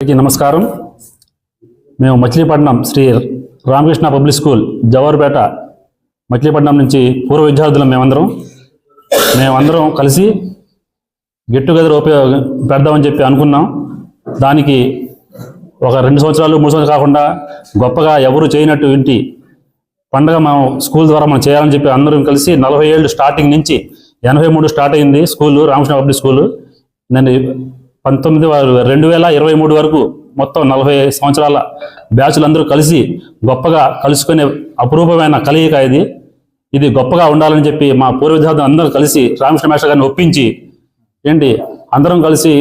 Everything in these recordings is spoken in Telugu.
అందరికీ నమస్కారం. మేము మచిలీపట్నం శ్రీ రామకృష్ణ పబ్లిక్ స్కూల్ జవహర్పేట మచిలీపట్నం నుంచి పూర్వ విద్యార్థులం మేమందరం. మేమందరం కలిసి గెట్ టుగెదర్ ఉపయోగ పెడదామని చెప్పి అనుకున్నాం. దానికి ఒక రెండు సంవత్సరాలు మూడు సంవత్సరాలు కాకుండా గొప్పగా ఎవరు చేయనట్టు ఇంటి పండగ మనం స్కూల్ ద్వారా మనం చేయాలని చెప్పి అందరం కలిసి నలభై ఏళ్ళు స్టార్టింగ్ నుంచి ఎనభై మూడు స్టార్ట్ అయింది స్కూల్ రామకృష్ణ పబ్లిక్ స్కూల్. నేను పంతొమ్మిది రెండు వేల ఇరవై మూడు వరకు మొత్తం నలభై సంవత్సరాల బ్యాచ్లు అందరూ కలిసి గొప్పగా కలుసుకునే అపురూపమైన కలయిక ఇది. ఇది గొప్పగా ఉండాలని చెప్పి మా పూర్వ విద్యార్థులు అందరూ కలిసి రామకృష్ణ మేష గారిని ఒప్పించి ఏంటి అందరం కలిసి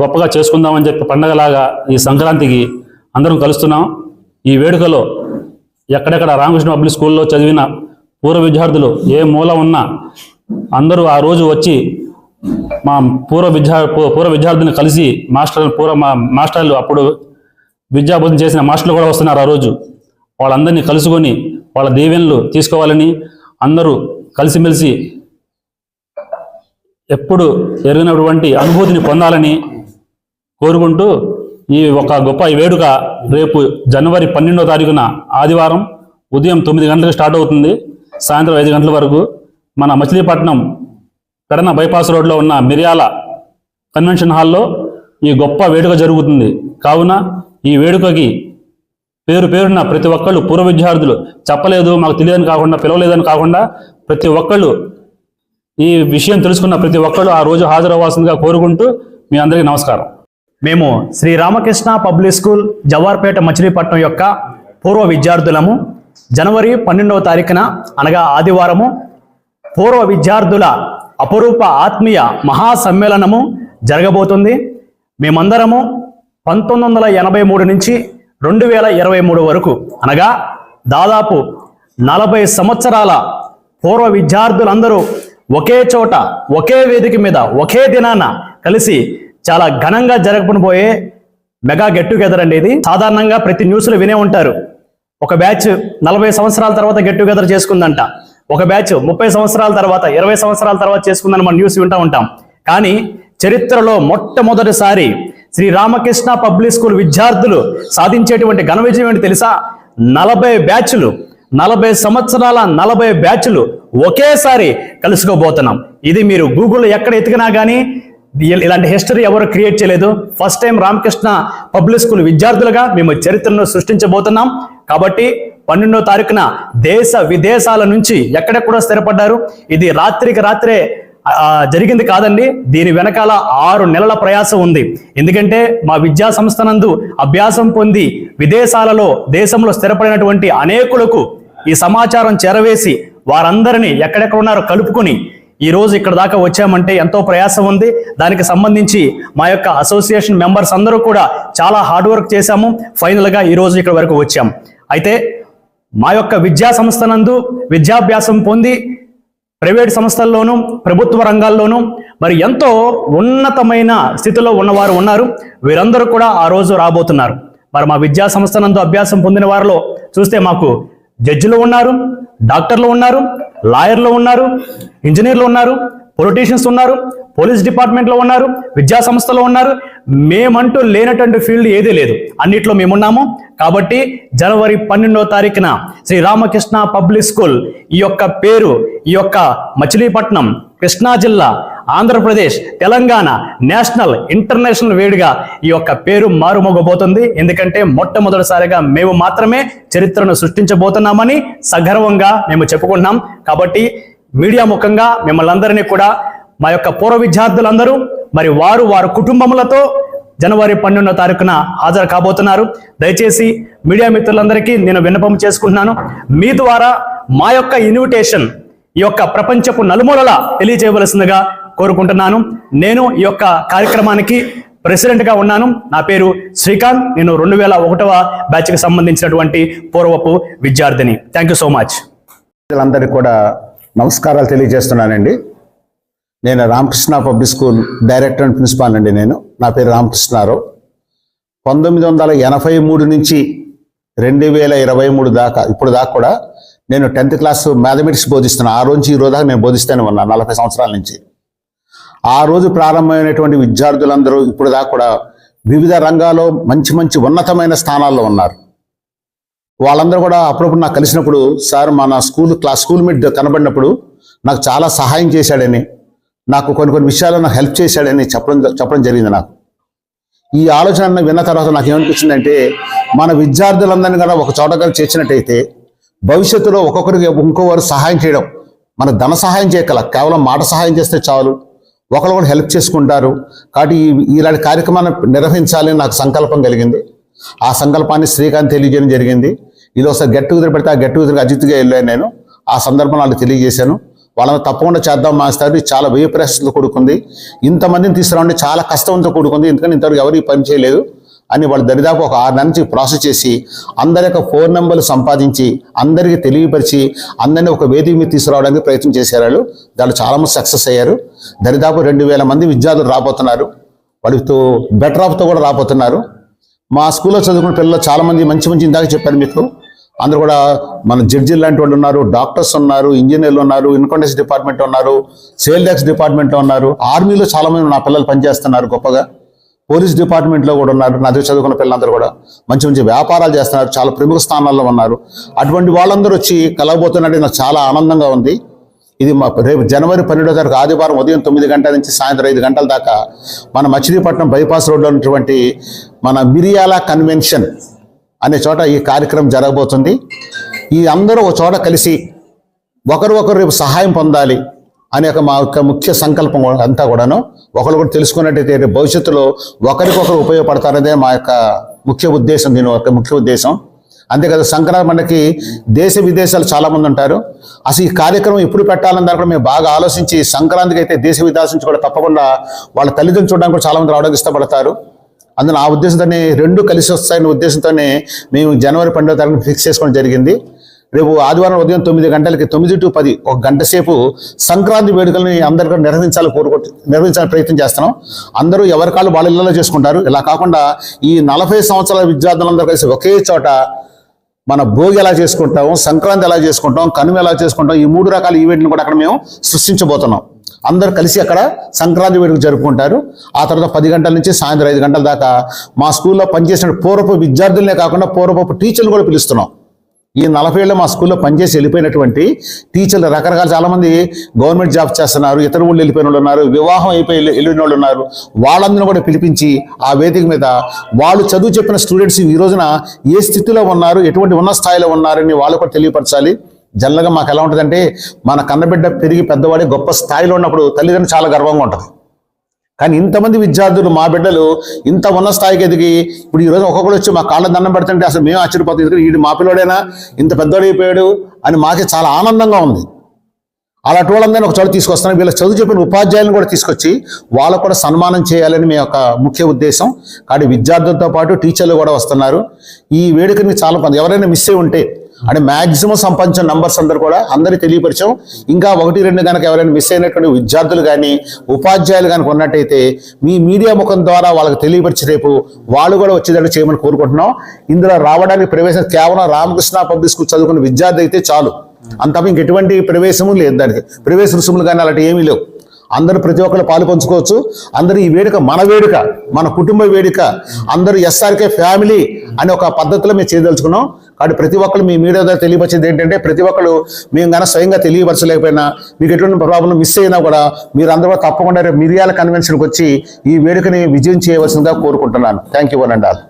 గొప్పగా చేసుకుందామని చెప్పి పండగలాగా ఈ సంక్రాంతికి అందరం కలుస్తున్నాం. ఈ వేడుకలో ఎక్కడెక్కడ రామకృష్ణ పబ్లిక్ స్కూల్లో చదివిన పూర్వ విద్యార్థులు ఏ మూల ఉన్నా అందరూ ఆ రోజు వచ్చి మా పూర్వ విద్యా పూ- పూర్వ విద్యార్థిని కలిసి మాస్టర్లు పూర్వ మా మాస్టర్లు అప్పుడు విద్యాబోధన చేసిన మాస్టర్లు కూడా వస్తున్నారు ఆ రోజు. వాళ్ళందరినీ కలుసుకొని వాళ్ళ దీవెనలు తీసుకోవాలని అందరూ కలిసిమెలిసి ఎప్పుడు ఎరిగినటువంటి అనుభూతిని పొందాలని కోరుకుంటూ ఈ ఒక గొప్ప వేడుక రేపు జనవరి పన్నెండో తారీఖున ఆదివారం ఉదయం తొమ్మిది గంటలకు స్టార్ట్ అవుతుంది. సాయంత్రం ఐదు గంటల వరకు మన మచిలీపట్నం కడన బైపాస్ రోడ్లో ఉన్న మిర్యాల కన్వెన్షన్ హాల్లో ఈ గొప్ప వేడుక జరుగుతుంది. కావున ఈ వేడుకకి పేరు పేరున ప్రతి ఒక్కళ్ళు పూర్వ విద్యార్థులు చెప్పలేదు మాకు తెలియదని కాకుండా పిలవలేదని కాకుండా ప్రతి ఒక్కళ్ళు ఈ విషయం తెలుసుకున్న ప్రతి ఒక్కళ్ళు ఆ రోజు హాజరవ్వాల్సిందిగా కోరుకుంటూ మీ అందరికీ నమస్కారం. మేము శ్రీ రామకృష్ణ పబ్లిక్ స్కూల్ జవార్పేట మచిలీపట్నం యొక్క పూర్వ విద్యార్థులము. జనవరి పన్నెండవ తారీఖున అనగా ఆదివారము. పూర్వ విద్యార్థుల అపరూప ఆత్మీయ మహాసమ్మేళనము జరగబోతుంది. మేమందరము పంతొమ్మిది వందల ఎనభై మూడు నుంచి రెండు వేల ఇరవై మూడు వరకు అనగా దాదాపు నలభై సంవత్సరాల పూర్వ విద్యార్థులందరూ ఒకే చోట ఒకే వేదిక మీద ఒకే దినాన కలిసి చాలా ఘనంగా జరగబోయే మెగా గెట్ టుగెదర్ అండి ఇది. సాధారణంగా ప్రతి న్యూస్లో వినే ఉంటారు. ఒక బ్యాచ్ నలభై సంవత్సరాల తర్వాత గెట్ టుగెదర్ చేసుకుందంట. ఒక బ్యాచ్ ముప్పై సంవత్సరాల తర్వాత ఇరవై సంవత్సరాల తర్వాత చేసుకుందని మనం న్యూస్ వింటూ ఉంటాం. కానీ చరిత్రలో మొట్టమొదటిసారి శ్రీ రామకృష్ణ పబ్లిక్ స్కూల్ విద్యార్థులు సాధించేటువంటి ఘన విజయం ఏంటి తెలుసా? నలభై బ్యాచ్లు నలభై సంవత్సరాల నలభై బ్యాచ్లు ఒకేసారి కలుసుకోబోతున్నాం. ఇది మీరు గూగుల్లో ఎక్కడ ఎతికినా కానీ ఇలాంటి హిస్టరీ ఎవరు క్రియేట్ చేయలేదు. First time Ramakrishna public school విద్యార్థులుగా మేము చరిత్రను సృష్టించబోతున్నాం. కాబట్టి పన్నెండో తారీఖున దేశ విదేశాల నుంచి ఎక్కడెక్కడో స్థిరపడ్డారు. ఇది రాత్రికి రాత్రే జరిగింది కాదండి. దీని వెనకాల ఆరు నెలల ప్రయాసం ఉంది. ఎందుకంటే మా విద్యా సంస్థనందు అభ్యాసం పొంది విదేశాలలో దేశంలో స్థిరపడినటువంటి అనేకులకు ఈ సమాచారం చేరవేసి వారందరినీ ఎక్కడెక్కడ ఉన్నారో కలుపుకొని ఈ రోజు ఇక్కడ దాకా వచ్చామంటే ఎంతో ప్రయాసం ఉంది. దానికి సంబంధించి మా యొక్క అసోసియేషన్ మెంబర్స్ అందరూ కూడా చాలా హార్డ్ వర్క్ చేశాము. ఫైనల్గా ఈరోజు ఈ రోజు ఇక్కడ వరకు వచ్చాం. అయితే మా యొక్క విద్యా సంస్థ నందు విద్యాభ్యాసం పొంది ప్రైవేట్ సంస్థల్లోనూ ప్రభుత్వ రంగాల్లోనూ మరి ఎంతో ఉన్నతమైన స్థితిలో ఉన్నవారు ఉన్నారు. వీరందరూ కూడా ఆ రోజు రాబోతున్నారు. మరి మా విద్యా సంస్థ నందు అభ్యాసం పొందిన వారిలో చూస్తే మాకు జడ్జిలు ఉన్నారు డాక్టర్లు ఉన్నారు లాయర్లు ఉన్నారు ఇంజనీర్లు ఉన్నారు పొలిటీషియన్స్ ఉన్నారు పోలీస్ డిపార్ట్మెంట్లో ఉన్నారు విద్యా సంస్థలో ఉన్నారు. మేమంటూ లేనటువంటి ఫీల్డ్ ఏదీ లేదు. అన్నిట్లో మేమున్నాము. కాబట్టి జనవరి పన్నెండో తారీఖున శ్రీ రామకృష్ణ పబ్లిక్ స్కూల్ ఈ యొక్క పేరు ఈ యొక్క మచిలీపట్నం కృష్ణా జిల్లా ఆంధ్రప్రదేశ్ తెలంగాణ నేషనల్ ఇంటర్నేషనల్ వేడిగా ఈ యొక్క పేరు మారుమోగబోతుంది. ఎందుకంటే మొట్టమొదటిసారిగా మేము మాత్రమే చరిత్రను సృష్టించబోతున్నామని సగర్వంగా మేము చెప్పుకుంటున్నాం. కాబట్టి మీడియా ముఖంగా మిమ్మల్ని అందరినీ కూడా మా యొక్క పూర్వ విద్యార్థులందరూ మరి వారు వారి కుటుంబములతో జనవరి పన్నెండో తారీఖున హాజరు కాబోతున్నారు. దయచేసి మీడియా మిత్రులందరికీ నేను విన్నపం చేసుకుంటున్నాను. మీ ద్వారా మా యొక్క ఇన్విటేషన్ ఈ యొక్క ప్రపంచపు నలుమూలలా తెలియజేయవలసిందిగా కోరుకుంటున్నాను. నేను ఈ యొక్క కార్యక్రమానికి ప్రెసిడెంట్గా ఉన్నాను. నా పేరు శ్రీకాంత్. నేను రెండు వేల ఒకటవ బ్యాచ్కి సంబంధించినటువంటి పూర్వపు విద్యార్థిని. థ్యాంక్ యూ సో మచ్ అందరికీ కూడా నమస్కారాలు తెలియజేస్తున్నానండి. నేను Ramakrishna public school director and principal అండి నేను. నా పేరు రామకృష్ణారావు. పంతొమ్మిది వందల ఎనభై మూడు నుంచి రెండు వేల ఇరవై మూడు దాకా ఇప్పుడు దాకా కూడా నేను టెన్త్ క్లాస్ మ్యాథమెటిక్స్ బోధిస్తున్నాను ఆ రోజు ఈ రోజు దాకా నేను బోధిస్తూనే ఉన్నాను నలభై సంవత్సరాల నుంచి. ఆ రోజు ప్రారంభమైనటువంటి విద్యార్థులందరూ ఇప్పుడు దాకా కూడా వివిధ రంగాల్లో మంచి మంచి ఉన్నతమైన స్థానాల్లో ఉన్నారు. వాళ్ళందరూ కూడా అప్పుడప్పుడు నాకు కలిసినప్పుడు సార్ మన స్కూల్ క్లాస్ స్కూల్ మీట్ కనబడినప్పుడు నాకు చాలా సహాయం చేశాడని నాకు కొన్ని కొన్ని విషయాలు నాకు హెల్ప్ చేశాడని చెప్పడం చెప్పడం జరిగింది నాకు. ఈ ఆలోచన విన్న తర్వాత నాకు ఏమనిపించిందంటే మన విద్యార్థులందరినీ కూడా ఒక చోటగా చేర్చినట్టయితే భవిష్యత్తులో ఒక్కొక్కరికి ఇంకోవారు సహాయం చేయడం మన ధన సహాయం చేయగల కేవలం మాట సహాయం చేస్తే చాలు. ఒకరు కూడా హెల్ప్ చేసుకుంటారు. కాబట్టి ఇలాంటి కార్యక్రమాన్ని నిర్వహించాలని నాకు సంకల్పం కలిగింది. ఆ సంకల్పాన్ని శ్రీకాంత్ తెలియజేయడం జరిగింది. ఇది ఒకసారి గెట్ టుగెదర్ పెడితే ఆ గెట్ టుగెదర్కి అజిత్గా వెళ్ళాను నేను. ఆ సందర్భంలో వాళ్ళకి తెలియజేశాను. వాళ్ళని తప్పకుండా చేద్దాం మాస్టర్. చాలా వ్యయ ప్రశ్నలు కూడుకుంది. ఇంతమందిని తీసుకురావడం చాలా కష్టంతో కూడుకుంది. ఎందుకంటే ఇంతవరకు ఎవరు పని చేయలేదు. అని వాళ్ళు దరిదాపు ఒక ఆరు నెలల నుంచి ప్రాసెస్ చేసి అందరి యొక్క ఫోన్ నెంబర్లు సంపాదించి అందరికీ తెలియపరిచి అందరినీ ఒక వేదిక మీద తీసుకురావడానికి ప్రయత్నం చేశారు వాళ్ళు. దాంట్లో చాలా మంది సక్సెస్ అయ్యారు. దరిదాపు రెండు వేల మంది విద్యార్థులు రాబోతున్నారు. వాళ్ళతో బెటర్ ఆఫ్తో కూడా రాబోతున్నారు. మా స్కూల్లో చదువుకున్న పిల్లలు చాలామంది మంచి మంచి ఇందాక చెప్పారు మీకు. అందరూ కూడా మన జడ్జీలు లాంటి వాళ్ళు ఉన్నారు డాక్టర్స్ ఉన్నారు ఇంజనీర్లు ఉన్నారు ఇన్కమ్ డిపార్ట్మెంట్ ఉన్నారు సేల్ ట్యాక్స్ డిపార్ట్మెంట్ ఉన్నారు. ఆర్మీలో చాలామంది నా పిల్లలు పనిచేస్తున్నారు గొప్పగా. పోలీస్ డిపార్ట్మెంట్లో కూడా ఉన్నారు. నా దగ్గర చదువుకున్న పిల్లలందరూ కూడా మంచి మంచి వ్యాపారాలు చేస్తున్నారు. చాలా ప్రముఖ స్థానాల్లో ఉన్నారు. అటువంటి వాళ్ళందరూ వచ్చి కలగబోతున్నట్టు నాకు చాలా ఆనందంగా ఉంది. ఇది మా రేపు జనవరి పన్నెండో తారీఖు ఆదివారం ఉదయం తొమ్మిది గంటల నుంచి సాయంత్రం ఐదు గంటల దాకా మన మచిలీపట్నం బైపాస్ రోడ్లో ఉన్నటువంటి మన మిరియాల కన్వెన్షన్ అనే చోట ఈ కార్యక్రమం జరగబోతుంది. ఈ అందరూ ఒక చోట కలిసి ఒకరు ఒకరు రేపు సహాయం పొందాలి. అనే ఒక మా యొక్క ముఖ్య సంకల్పం అంతా కూడాను ఒకరు కూడా తెలుసుకున్నట్టయితే భవిష్యత్తులో ఒకరికొకరు ఉపయోగపడతారనే మా యొక్క ముఖ్య ఉద్దేశం దీని యొక్క ముఖ్య ఉద్దేశం. అంతేకాదు సంక్రాంతి మనకి దేశ విదేశాలు చాలామంది ఉంటారు. అసలు ఈ కార్యక్రమం ఎప్పుడు పెట్టాలని దాని కూడా మేము బాగా ఆలోచించి సంక్రాంతికి అయితే దేశ విదేశం నుంచి కూడా తప్పకుండా వాళ్ళ తల్లిదండ్రులు చూడడానికి కూడా చాలామంది రావడానికి ఇష్టపడతారు. అందులో ఆ ఉద్దేశంతోనే రెండు కలిసి వస్తాయనే ఉద్దేశంతోనే మేము జనవరి పండుగ తారీఖు ఫిక్స్ చేసుకోవడం జరిగింది. రేపు ఆదివారం ఉదయం తొమ్మిది గంటలకి తొమ్మిది టు పది ఒక గంట సేపు సంక్రాంతి వేడుకల్ని అందరు కూడా నిర్వహించాలి కోరుకుంటు నిర్వహించాలని ప్రయత్నం చేస్తున్నాం. అందరూ ఎవరి కాళ్ళు వాళ్ళ ఇళ్ళలో చేసుకుంటారు. ఇలా కాకుండా ఈ నలభై సంవత్సరాల విద్యార్థులందరూ కలిసి ఒకే చోట మన భోగి ఎలా చేసుకుంటాం సంక్రాంతి ఎలా చేసుకుంటాం కనుమ ఎలా చేసుకుంటాం ఈ మూడు రకాల ఈవెంట్ని కూడా అక్కడ మేము సృష్టించబోతున్నాం. అందరు కలిసి అక్కడ సంక్రాంతి వేడుక జరుపుకుంటారు. ఆ తర్వాత పది గంటల నుంచి సాయంత్రం ఐదు గంటల దాకా మా స్కూల్లో పనిచేసిన పూర్వపు విద్యార్థులనే కాకుండా పూర్వపు టీచర్లు కూడా పిలుస్తున్నాం. ఈ నలభై ఏళ్ళు మా స్కూల్లో పనిచేసి వెళ్ళిపోయినటువంటి టీచర్లు రకరకాల చాలామంది గవర్నమెంట్ జాబ్ చేస్తున్నారు ఇతర ఊళ్ళు వెళ్ళిపోయిన వాళ్ళు ఉన్నారు వివాహం అయిపోయి వెళ్ళిన వాళ్ళు ఉన్నారు. వాళ్ళందరూ కూడా పిలిపించి ఆ వేదిక మీద వాళ్ళు చదువు చెప్పిన స్టూడెంట్స్ ఈ రోజున ఏ స్థితిలో ఉన్నారు ఎటువంటి ఉన్న స్థాయిలో ఉన్నారని వాళ్ళు కూడా తెలియపరచాలి. జనరల్గా మాకు ఎలా ఉంటుందంటే మన కన్నబిడ్డ పెరిగి పెద్దవాడి గొప్ప స్థాయిలో ఉన్నప్పుడు తల్లిదండ్రులు చాలా గర్వంగా ఉంటుంది. కానీ ఇంతమంది విద్యార్థులు మా బిడ్డలు ఇంత ఉన్న స్థాయికి ఎదిగి ఇప్పుడు ఈ రోజు ఒక్కొక్కరు వచ్చి మా కాళ్ళ దండం పెడుతుంటే అసలు మేము ఆశ్చర్యపోతాం. ఎందుకంటే వీడు మా పిల్లోడైనా? ఇంత పెద్దోడైపోయాడు అని మాకే చాలా ఆనందంగా ఉంది. అలాంటి వాళ్ళందరినీ ఒక చోట తీసుకొస్తాను వీళ్ళ చదువు చెప్పిన ఉపాధ్యాయులను కూడా తీసుకొచ్చి వాళ్ళకు కూడా సన్మానం చేయాలని మీ యొక్క ముఖ్య ఉద్దేశం. కాబట్టి విద్యార్థులతో పాటు టీచర్లు కూడా వస్తున్నారు. ఈ వేడుకని చాలా కొంత ఎవరైనా మిస్ అయి ఉంటే అంటే మాక్సిమం సంపాదించిన నంబర్స్ అందరు కూడా అందరికి తెలియపరిచాం. ఇంకా ఒకటి రెండు కనుక ఎవరైనా మిస్ అయినటువంటి విద్యార్థులు కానీ ఉపాధ్యాయులు కనుక ఉన్నట్టయితే మీ మీడియా ముఖం ద్వారా వాళ్ళకి తెలియపరిచి రేపు వాళ్ళు కూడా వచ్చేటట్టు చేయమని కోరుకుంటున్నాం. ఇందులో రావడానికి ప్రవేశం కేవలం రామకృష్ణ పబ్లిక్ స్కూల్ చదువుకున్న విద్యార్థి అయితే చాలు. అంత ఇంక ఎటువంటి ప్రవేశము లేదు దానికి. ప్రవేశ రుసుములు కానీ అలాంటి ఏమీ లేవు. అందరూ ప్రతి ఒక్కరు పాలు పంచుకోవచ్చు. అందరూ ఈ వేడుక మన వేడుక మన కుటుంబ వేడుక అందరూ ఎస్ఆర్కే ఫ్యామిలీ అనే ఒక పద్ధతిలో మేము చేయదలుచుకున్నాం. కాబట్టి ప్రతి ఒక్కరు మీ మీడియా ద్వారా తెలియపరిచేది ఏంటంటే ప్రతి ఒక్కరు మేము కనుక స్వయంగా తెలియపరచలేకపోయినా మీకు ఎటువంటి ప్రాబ్లం మిస్ అయినా కూడా మీరు అందరూ తప్పకుండా రేపు మిరియాల కన్వెన్షన్కి వచ్చి ఈ వేడుకని విజయం చేయవలసిందిగా కోరుకుంటున్నాను. Thank you one and all